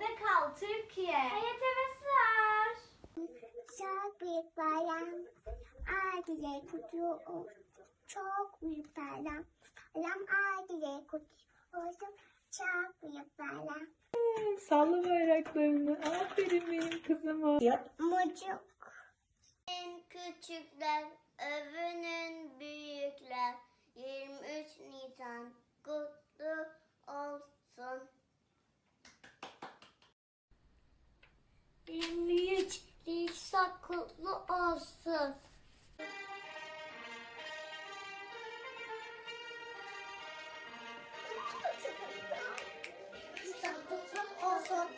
Evde kal Türkiye. Hayat ve sar. Çok büyük bayram. Aile kutlu Çok büyük bayram. Bayram aile kutlu olsun. Çok büyük bayram. Salla bayraklarını. Aferin benim kızıma. Mucuk. En küçükler, övünün büyükler. 23 Nisan kutlu olsun. 23 Nisan kutlu olsun. Olsun.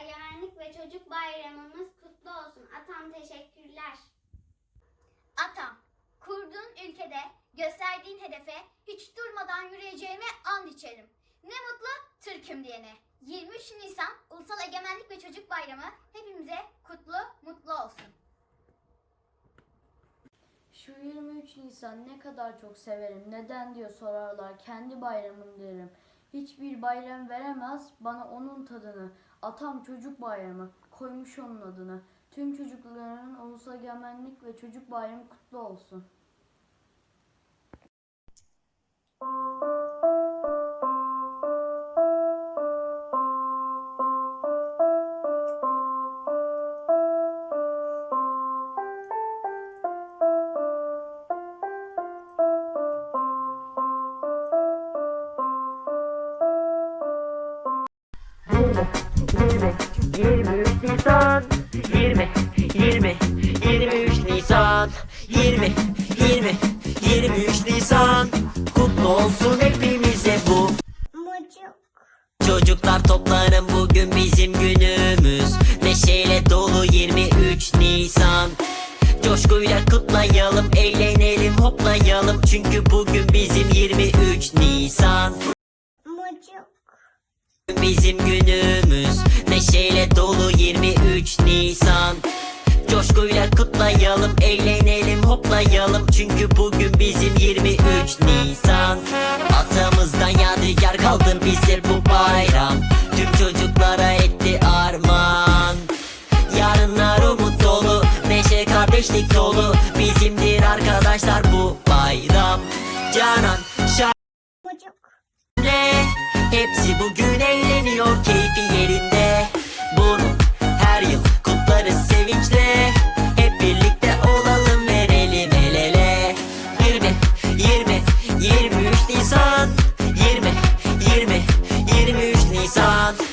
Egemenlik ve Çocuk Bayramımız kutlu olsun. Atam teşekkürler. Atam, kurduğun ülkede gösterdiğin hedefe hiç durmadan yürüyeceğime and içerim. Ne mutlu Türk'üm diyene. 23 Nisan Ulusal Egemenlik ve Çocuk Bayramı hepimize kutlu, mutlu olsun. Şu 23 Nisan ne kadar çok severim. Neden diyor sorarlar. Kendi bayramım derim. Hiçbir bayram veremez bana onun tadını. Atam çocuk bayramı. Koymuş onun adını. Tüm çocukların ulusal egemenlik ve çocuk bayramı kutlu olsun. 23 Nisan 20, 20, 23 Nisan 20, 20, 23 Nisan Kutlu olsun hepimize bu Mucuk. Çocuklar toplanın bugün bizim günümüz Neşeyle dolu 23 Nisan Coşkuyla kutlayalım, eğlenelim, hoplayalım Çünkü bugün bizim 23 Nisan Mucuk. Bizim günümüz dolu 23 Nisan. Coşkuyla kutlayalım, eğlenelim, hoplayalım. Çünkü bugün bizim 23 Nisan. Atamızdan yadigar kaldı bize bu bayram. Tüm çocuklara etti armağan. Yarınlar umut dolu, neşe kardeşlik dolu. Bizimdir arkadaşlar bu bayram. Canan, Şah? Hepsi bugün Nisan 20, 20, 23 Nisan. 20,